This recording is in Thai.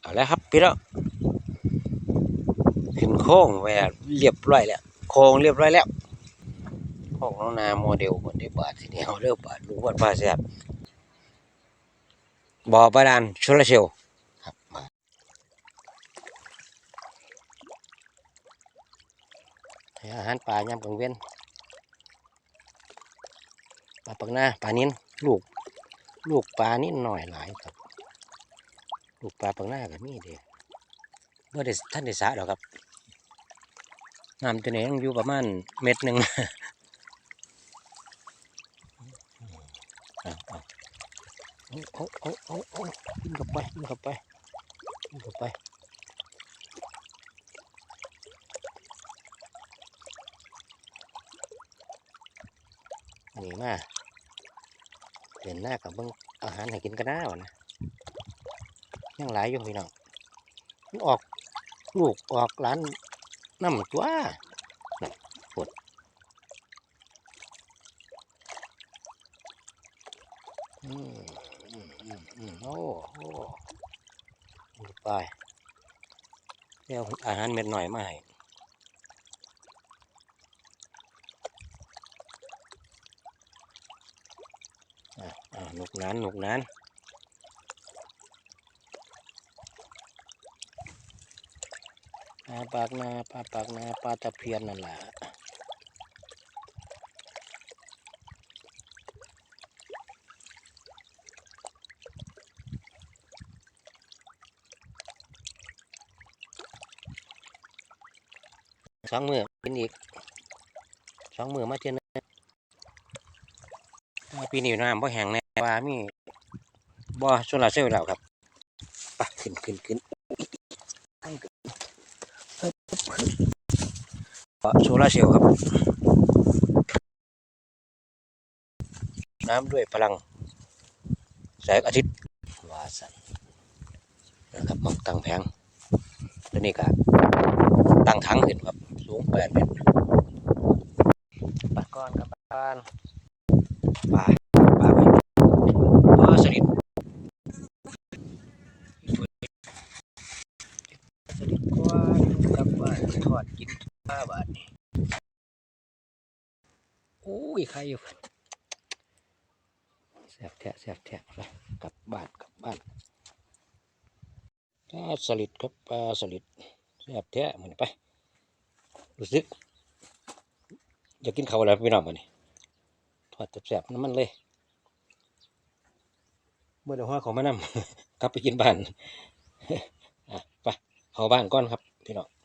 เอาแล้วครับพี่น้องขึ้นโค้งไปแล้วเรียบร้อยแล้วโค้งเรียบร้อยแล้วโค้งน้องนาโมเดลคนที่บาททีนี้เอาเริ่มบาทลุงวัดพาเสียบบ่อบาดาลโซลเซลครับอาหารปลายามกลางเว้นปลาปักหน้าปลานิ้นลูก ลูกปลานิดหน่อยหลายครับ ลูกปลาปังหน้ากับมีเดีเมื่อได้ท่านได้สะหรอครับน้ำตัวนี้ยังอยู่ประมาณเม็ดหนึ่งเอาเอาเอาเอาเอาเอากินเข้าไปกินเข้าไปกินเข้าไปนี่มาเดินหน้ากับเบิ่งอาหารให้กินกันหน้าวะนะ ยังหลายอยู่พี่น้องมันออกลูกออกหล้านน้ำตัวนะปวดอืมอืมอืมอืมโอ้โอ้ดูไปเดี๋ยวอาหารเม็ดหน่อยมาให้อะอะหนุกนั้นหนุกนั้น ปลาปากนาปลาปากนาปลาตะเพียนนั่นแหละสองมือกินอีกสองมือมาเทียนงปีนี้น้ำบ่แห้งแน่ว่ามีบ่โซลาเซลล์แล้วครับไปขึ้นขึ้นขึ้น โซลาเซลล์ครับ น้ำด้วยพลัง แสงอาทิตย์วาสันนะครับมังตั้งแผงแล้วนี่ก็ตั้งถังขึ้นครับ สูงแปดเมตรปาก้อนครับปาก้อนปลาปลาไปปลาสลิดสลิดกว้านกับ ทอดกินห้าบาทนี่โอ้ยใครอยู่แสบแทะแสบแทะไปกลับบ้านกลับบ้านปลาสลิดครับปลาสลิดแสบแทะมันไปรู้สึกอยากกินข้าวอะไรพี่น้องมันนี่ทอดแสบๆน้ำมันเลยเมื่อเดี๋ยวหัวเขามานำกลับไปกินบ้านอะไปเข้าบ้านก่อนครับพี่น้อง